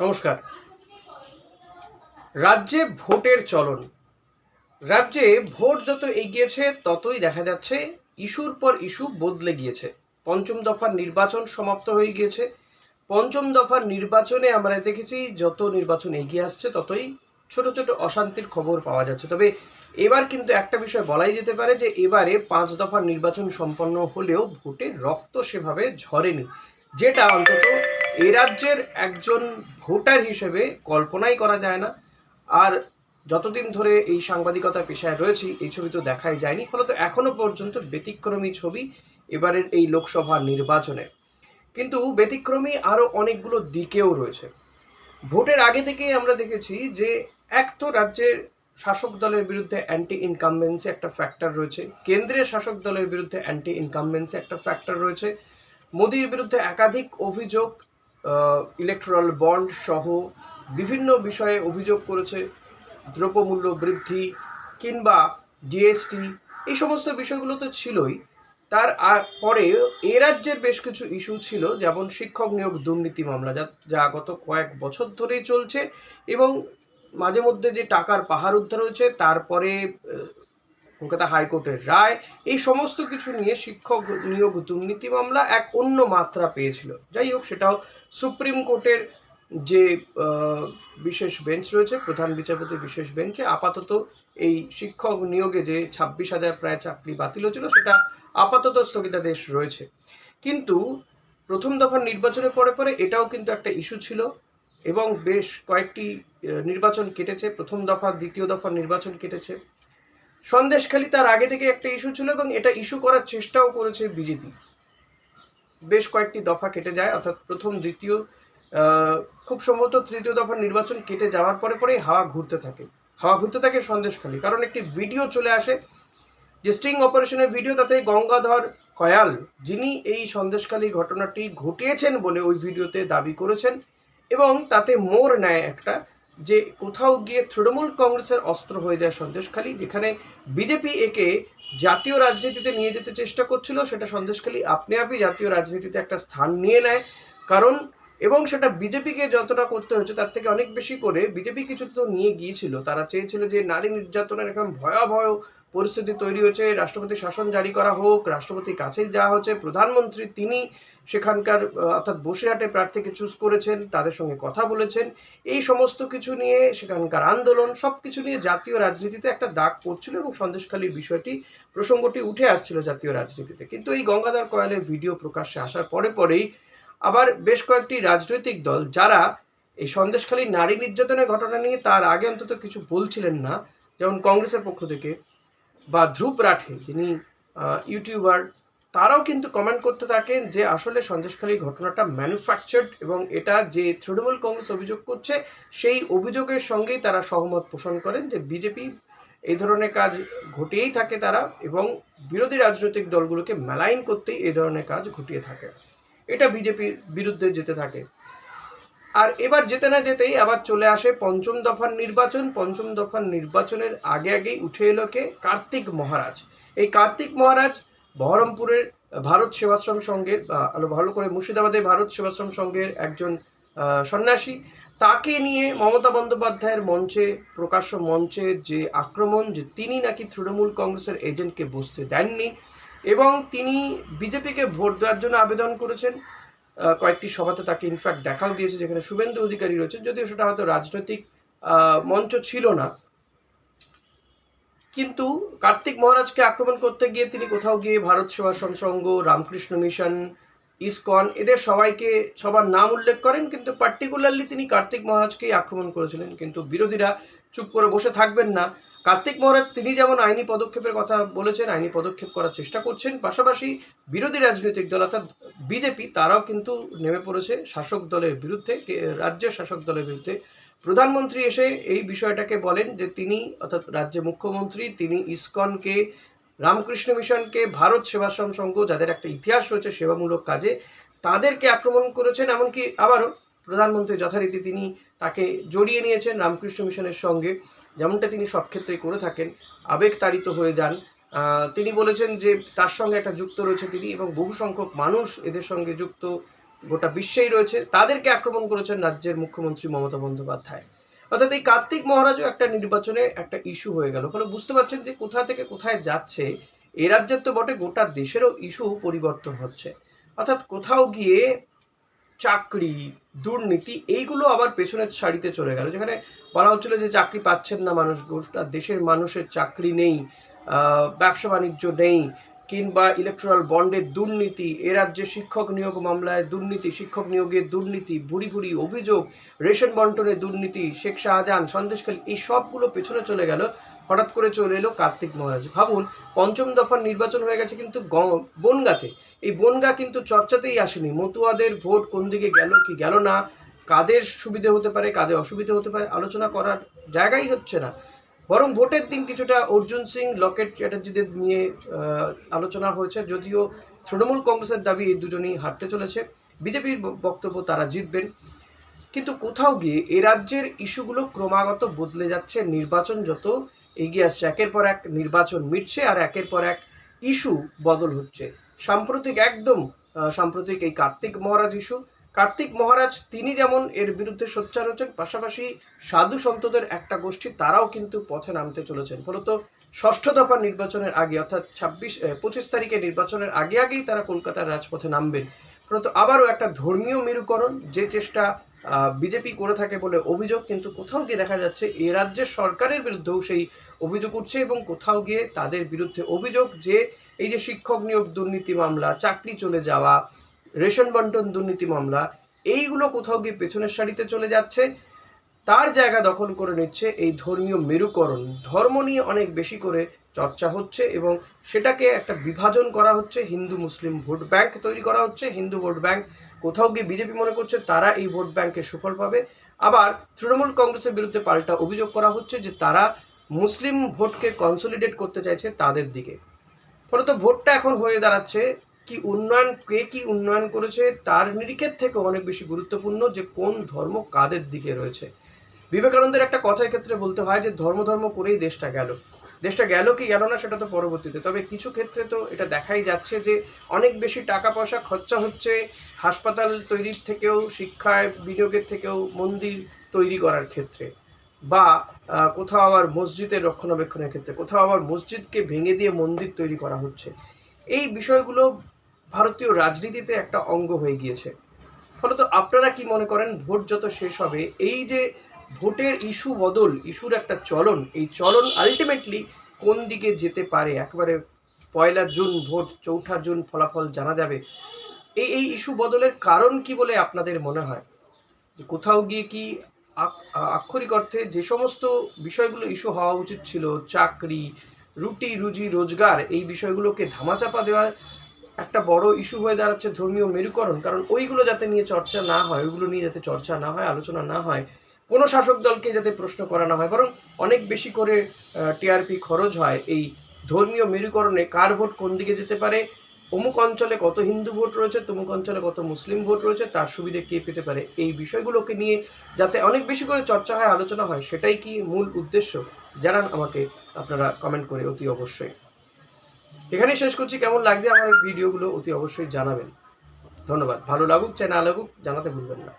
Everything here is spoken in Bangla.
নমস্কার। রাজ্যে ভোটের চলন। রাজ্যে ভোট যত এগিয়েছে, ততই দেখা যাচ্ছে ইস্যুর পর ইস্যু বদলে গিয়েছে। পঞ্চম দফার নির্বাচন সমাপ্ত হয়ে গিয়েছে। পঞ্চম দফার নির্বাচনে আমরা দেখেছি, যত নির্বাচন এগিয়ে আসছে, ততই ছোট ছোট অশান্তির খবর পাওয়া যাচ্ছে। তবে এবার কিন্তু একটা বিষয় বলাই যেতে পারে যে, এবারে পাঁচ দফার নির্বাচন সম্পন্ন হলেও ভোটে রক্ত সেভাবে ঝরেনি, যেটা অন্তত এ রাজ্যের একজন ভোটার হিসেবে কল্পনাই করা যায় না। আর যতদিন ধরে এই সাংবাদিকতা পেশায় রয়েছি, এই ছবি তো দেখাই যায়নি, ফলত এখনও পর্যন্ত ব্যতিক্রমী ছবি এবারের এই লোকসভা নির্বাচনে। কিন্তু ব্যতিক্রমী আরও অনেকগুলো দিকেও রয়েছে। ভোটের আগে থেকেই আমরা দেখেছি যে এক তো রাজ্যের শাসক দলের বিরুদ্ধে অ্যান্টি ইনকামবেন্সি একটা ফ্যাক্টর রয়েছে কেন্দ্রের শাসক দলের বিরুদ্ধে অ্যান্টি ইনকামবেন্সি একটা ফ্যাক্টর রয়েছে, মোদির বিরুদ্ধে একাধিক অভিযোগ ইলেকট্রাল বন্ড সহ বিভিন্ন বিষয়ে অভিযোগ করেছে, দ্রব্যমূল্য বৃদ্ধি কিংবা জিএসটি এই সমস্ত বিষয়গুলো তো ছিলই। তার পরে এ রাজ্যের বেশ কিছু ইস্যু ছিল, যেমন শিক্ষক নিয়োগ দুর্নীতি মামলা, যা যা গত কয়েক বছর ধরেই চলছে এবং মাঝে মধ্যে যে টাকার পাহাড় উদ্ধার হয়েছে, তারপরে কলকাতা হাইকোর্টের রায়, এই সমস্ত কিছু নিয়ে শিক্ষক নিয়োগ দুর্নীতি মামলা এক অন্য মাত্রা পেয়েছিল। যাই হোক, সেটাও সুপ্রিম কোর্টের যে বিশেষ বেঞ্চ রয়েছে, প্রধান বিচারপতি বিশেষ বেঞ্চে আপাতত এই শিক্ষক নিয়োগে যে ছাব্বিশ হাজার প্রায় চাকরি বাতিল হয়েছিল, সেটা আপাতত স্থগিতাদেশ রয়েছে। কিন্তু প্রথম দফার নির্বাচনের পরে পরে এটাও কিন্তু একটা ইস্যু ছিল এবং বেশ কয়েকটি নির্বাচন কেটেছে। প্রথম দফা, দ্বিতীয় দফার নির্বাচন কেটেছে। সন্দেশখালী তার আগে থেকে একটা ইস্যু ছিল এবং এটা ইস্যু করার চেষ্টাও করেছে বিজেপি বেশ কয়েকটি দফা কেটে যায়, অর্থাৎ প্রথম, দ্বিতীয় খুব সম্ভবত তৃতীয় দফার নির্বাচন কেটে যাওয়ার পরে পরেই হাওয়া ঘুরতে থাকে। হাওয়া ঘুরতে থাকে সন্দেশখালী। কারণ একটি ভিডিও চলে আসে, যে স্টিং অপারেশনের ভিডিও, তাতে গঙ্গাধর কয়াল, যিনি এই সন্দেশখালী ঘটনাটি ঘটিয়েছেন বলে ওই ভিডিওতে দাবি করেছেন এবং তাতে মোর নেয় একটা যে কোথাও গিয়ে তৃণমূল কংগ্রেসের অস্ত্র হয়ে যায় সন্দেশখালী, যেখানে বিজেপি একে জাতীয় রাজনীতিতে নিয়ে যেতে চেষ্টা করছিল, সেটা সন্দেশখালী আপনি আপনি জাতীয় রাজনীতিতে একটা স্থান নিয়ে নেয়। কারণ, এবং সেটা বিজেপিকে যতটা করতে হয়েছে তার থেকে অনেক বেশি করে বিজেপি কিছু তো নিয়ে গিয়েছিল। তারা চেয়েছিল যে নারী নির্যাতনের এখন ভয়াবহ পরিস্থিতি তৈরি হয়েছে রাষ্ট্রপতি শাসন জারি করা হোক, রাষ্ট্রপতির কাছেই যাওয়া হচ্ছে, প্রধানমন্ত্রী তিনি সেখানকার অর্থাৎ বসিরহাটে প্রার্থীকে চুজ করেছেন, তাদের সঙ্গে কথা বলেছেন। এই সমস্ত কিছু নিয়ে সেখানকার আন্দোলন সব কিছু নিয়ে জাতীয় রাজনীতিতে একটা দাগ পড়ছিল এবং সন্দেশখালীর বিষয়টি, প্রসঙ্গটি উঠে আসছিল জাতীয় রাজনীতিতে। কিন্তু এই গঙ্গাধর কয়ালের ভিডিও প্রকাশ্যে আসার পরে পরেই আবার বেশ কয়েকটি রাজনৈতিক দল যারা এই সন্দেশখালী নারী নির্যাতনের ঘটনা নিয়ে তার আগে অন্তত কিছু বলছিলেন না, যেমন কংগ্রেসের পক্ষ থেকে। বা ধ্রুব রাঠে, যিনি ইউটিউবার, তারাও কিন্তু কমেন্ট করতে থাকেন যে আসলে সন্দেশখালী ঘটনাটা ম্যানুফ্যাকচার্ড এবং এটা যে তৃণমূল কংগ্রেস অভিযোগ করছে, সেই অভিযোগের সঙ্গেই তারা সহমত পোষণ করেন যে বিজেপি এই ধরনের কাজ ঘটিয়েই থাকে তারা এবং বিরোধী রাজনৈতিক দলগুলোকে মেলাইন করতেই এই ধরনের কাজ ঘটিয়ে থাকে। এটা বিজেপির বিরুদ্ধে যেতে থাকে। আর এবার যেতে না যেতেই আবার চলে আসে পঞ্চম দফার নির্বাচন। পঞ্চম দফার নির্বাচনের আগে আগেই উঠে এলো কে? কার্তিক মহারাজ। এই কার্তিক মহারাজ বহরমপুরের ভারত সেবাশ্রম সংঘের আরও ভালো করে মুর্শিদাবাদের ভারত সেবাশ্রম সংঘের একজন সন্ন্যাসী। তাকে নিয়ে মমতা বন্দ্যোপাধ্যায়ের মঞ্চে, প্রকাশ্য মঞ্চে যে আক্রমণ, যে তিনি নাকি তৃণমূল কংগ্রেসের এজেন্টকে বসতে দেননি এবং তিনি বিজেপিকে ভোট দেওয়ার জন্য আবেদন করেছেন কয়েকটি সভাতে তাকে ইনফ্যাক্ট দেখাও দিয়েছে, যেখানে শুভেন্দু অধিকারী রয়েছে যদিও সেটা হয়তো রাজনৈতিক মঞ্চ ছিল না। কিন্তু কার্তিক মহারাজকে আক্রমণ করতে গিয়ে তিনি কোথাও গিয়ে ভারত সেবাশ্রম সংঘ, রামকৃষ্ণ মিশন, ইসকন, এদের সবাইকে, সবার নাম উল্লেখ করেন, কিন্তু পার্টিকুলারলি তিনি কার্তিক মহারাজকেই আক্রমণ করেছিলেন। কিন্তু বিরোধীরা চুপ করে বসে থাকবেন না। কার্তিক মহারাজ, তিনি যেমন আইনি পদক্ষেপের কথা বলেছেন, আইনি পদক্ষেপ করার চেষ্টা করছেন, পাশাপাশি বিরোধী রাজনৈতিক দল অর্থাৎ বিজেপি, তারাও কিন্তু নেমে পড়েছে শাসক দলের বিরুদ্ধে রাজ্যের শাসক দলের বিরুদ্ধে। প্রধানমন্ত্রী এসে এই বিষয়টাকে বলেন যে তিনি অর্থাৎ রাজ্যের মুখ্যমন্ত্রী, তিনি ইসকনকে, রামকৃষ্ণ মিশনকে, ভারত সেবাশ্রম সংঘ, যাদের একটা ইতিহাস রয়েছে সেবামূলক কাজে, তাদেরকে আক্রমণ করেছেন, এমনকি আবারও প্রধানমন্ত্রী যথারীতি তিনি তাকে জড়িয়ে নিয়েছেন রামকৃষ্ণ মিশনের সঙ্গে। যেমনটা তিনি সব ক্ষেত্রেই করে থাকেন, আবেগ তাড়িত হয়ে যান। তিনি বলেছেন যে তার সঙ্গে একটা যুক্ত রয়েছে তিনি এবং বহু সংখ্যক মানুষ এদের সঙ্গে যুক্ত গোটা বিশ্বেই রয়েছে। তাদেরকে আক্রমণ করেছেন রাজ্যের মুখ্যমন্ত্রী মমতা বন্দ্যোপাধ্যায়। অর্থাৎ এই কার্তিক মহারাজও একটা নির্বাচনে একটা ইস্যু হয়ে গেল। ফলে বুঝতে পারছেন যে কোথা থেকে কোথায় যাচ্ছে, এ রাজ্যের তো বটে গোটা দেশেরও ইস্যু পরিবর্তন হচ্ছে। অর্থাৎ কোথাও গিয়ে চাকরি, দুর্নীতি, এইগুলো আবার পেছনের সারিতে চলে গেল। যেখানে বলা হচ্ছিল যে চাকরি পাচ্ছেন না মানুষ গোটা দেশের মানুষের চাকরি নেই ব্যবসা বাণিজ্য নেই, কিংবা ইলেকট্রাল বন্ডের দুর্নীতি, এ রাজ্যে শিক্ষক নিয়োগ মামলায় দুর্নীতি, শিক্ষক নিয়োগের দুর্নীতি বুড়ি বুড়ি অভিযোগ, রেশন বন্টনের দুর্নীতি, শেখ শাহজাহান, সন্দেশখালী, এই সবগুলো পেছনে চলে গেল। হঠাৎ করে চলে এলো কার্তিক মহারাজ। ভাবুন, পঞ্চম দফার নির্বাচন হয়ে গেছে কিন্তু বনগাঁতে। এই বনগা কিন্তু চর্চাতেই আসেনি। মতুয়াদের ভোট কোন দিকে গেল, কি গেল না, কাদের সুবিধে হতে পারে, কাদের অসুবিধে হতে পারে, আলোচনা করার জায়গাই হচ্ছে না। বরং ভোটের দিন কিছুটা অর্জুন সিং, লকেট চ্যাটার্জিদের নিয়ে আলোচনা হয়েছে। যদিও তৃণমূল কংগ্রেসের দাবি এই দুজনেই হারতে চলেছে। বিজেপির বক্তব্য তারা জিতবেন। কিন্তু কোথাও গিয়ে এ রাজ্যের ইস্যুগুলো ক্রমাগত বদলে যাচ্ছে। নির্বাচন যত এগিয়ে আসছে। একের পর এক নির্বাচন মিটছে আর একের পর এক ইস্যু বদল হচ্ছে। সাম্প্রতিক একদম সাম্প্রতিক এই কার্তিক মহারাজ ইস্যু। কার্তিক মহারাজ তিনি যেমন এর বিরুদ্ধে সোচ্চার হচ্ছেন, পাশাপাশি সাধু সন্তদের একটা গোষ্ঠী তারাও কিন্তু পথে নামতে চলেছেন। ফলত ষষ্ঠ দফা নির্বাচনের আগে, অর্থাৎ ছাব্বিশ পঁচিশ তারিখে নির্বাচনের আগে আগেই তারা কলকাতার রাজপথে নামবেন। ফলত আবারও একটা ধর্মীয় মেরুকরণ, যে চেষ্টা বিজেপি করে থাকে বলে অভিযোগ, কিন্তু কোথাও গিয়ে দেখা যাচ্ছে এ রাজ্যের সরকারের বিরুদ্ধেও সেই অভিযোগ উঠছে এবং কোথাও গিয়ে তাদের বিরুদ্ধে অভিযোগ যে এই যে শিক্ষক নিয়োগ দুর্নীতি মামলা, চাকরি চলে যাওয়া, রেশন বন্টন দুর্নীতি মামলা, এইগুলো কোথাও গিয়ে পেছনের সারিতে চলে যাচ্ছে। তার জায়গা দখল করে নিচ্ছে এই ধর্মীয় মেরুকরণ। ধর্ম নিয়ে অনেক বেশি করে চর্চা হচ্ছে এবং সেটাকে একটা বিভাজন করা হচ্ছে। হিন্দু মুসলিম ভোট ব্যাংক তৈরি করা হচ্ছে। হিন্দু ভোট ব্যাংক কোথাও গিয়ে বিজেপি মনে করছে তারা এই ভোট ব্যাংকে সুফল পাবে। আবার তৃণমূল কংগ্রেসের বিরুদ্ধে পাল্টা অভিযোগ করা হচ্ছে যে তারা মুসলিম ভোটকে কনসলিডেট করতে চাইছে তাদের দিকে। ফলত ভোটটা এখন হয়ে দাঁড়াচ্ছে। কি উন্নয়ন, কে কি উন্নয়ন করেছে তার নিরিখের থেকে অনেক বেশি গুরুত্বপূর্ণ যে কোন ধর্ম কাদের দিকে রয়েছে। বিবেকানন্দের একটা কথার ক্ষেত্রে বলতে হয় যে ধর্ম ধর্ম করেই দেশটা গেল। দেশটা গেল কি গেল না সেটা তো পরবর্তীতে। তবে কিছু ক্ষেত্রে তো এটা দেখাই যাচ্ছে যে অনেক বেশি টাকা পয়সা খরচা হচ্ছে হাসপাতাল তৈরির থেকেও, শিক্ষায়, বিনিয়োগের থেকেও মন্দির তৈরি করার ক্ষেত্রে। বা কোথাও আবার মসজিদের রক্ষণাবেক্ষণের ক্ষেত্রে, কোথাও আবার মসজিদকে ভেঙে দিয়ে মন্দির তৈরি করা হচ্ছে। এই বিষয়গুলো ভারতীয় রাজনীতিতে একটা অঙ্গ হয়ে গিয়েছে। ফলত আপনারা কি মনে করেন, ভোট যত শেষ হবে, এই যে ভোটের ইস্যু বদল, ইস্যুর একটা চলন, এই চলন আলটিমেটলি কোন দিকে যেতে পারে? একবারে পয়লা জুন ভোট, চৌঠা জুন ফলাফল জানা যাবে। এই এই ইস্যু বদলের কারণ কি বলে আপনাদের মনে হয়? কোথাও গিয়ে কি আক্ষরিক অর্থে যে সমস্ত বিষয়গুলো ইস্যু হওয়া উচিত ছিল, চাকরি, রুটি, রুজি, রোজগার, এই বিষয়গুলোকে ধামাচাপা দেওয়ার একটা বড় ইস্যু হয়ে দাঁড়াচ্ছে ধর্মীয় মেরুকরণ। কারণ ওইগুলো যাতে নিয়ে চর্চা না হয়, ওইগুলো নিয়ে যাতে চর্চা না হয়, আলোচনা না হয় কোনো শাসক দলকে যাতে প্রশ্ন করা না হয়, বরং অনেক বেশি করে টিআরপি খরচ হয় এই ধর্মীয় মেরুকরণে। কার ভোট কোন দিকে যেতে পারে? অমুক অঞ্চলে কত হিন্দু ভোট রয়েছে, তমুক অঞ্চলে কত মুসলিম ভোট রয়েছে, তার সুবিধে কে পেতে পারে? এই বিষয়গুলোকে নিয়ে যাতে অনেক বেশি করে চর্চা হয়, আলোচনা হয়, সেটাই কি মূল উদ্দেশ্য? জানান আমাকে আপনারা কমেন্ট করে, অতি অবশ্যই। এখানেই শেষ করছি। কেমন লাগছে আমার এই ভিডিওগুলো, অতি অবশ্যই জানাবেন। ধন্যবাদ। ভালো লাগুক, চাই না লাগুক, জানাতে ভুলবেন না।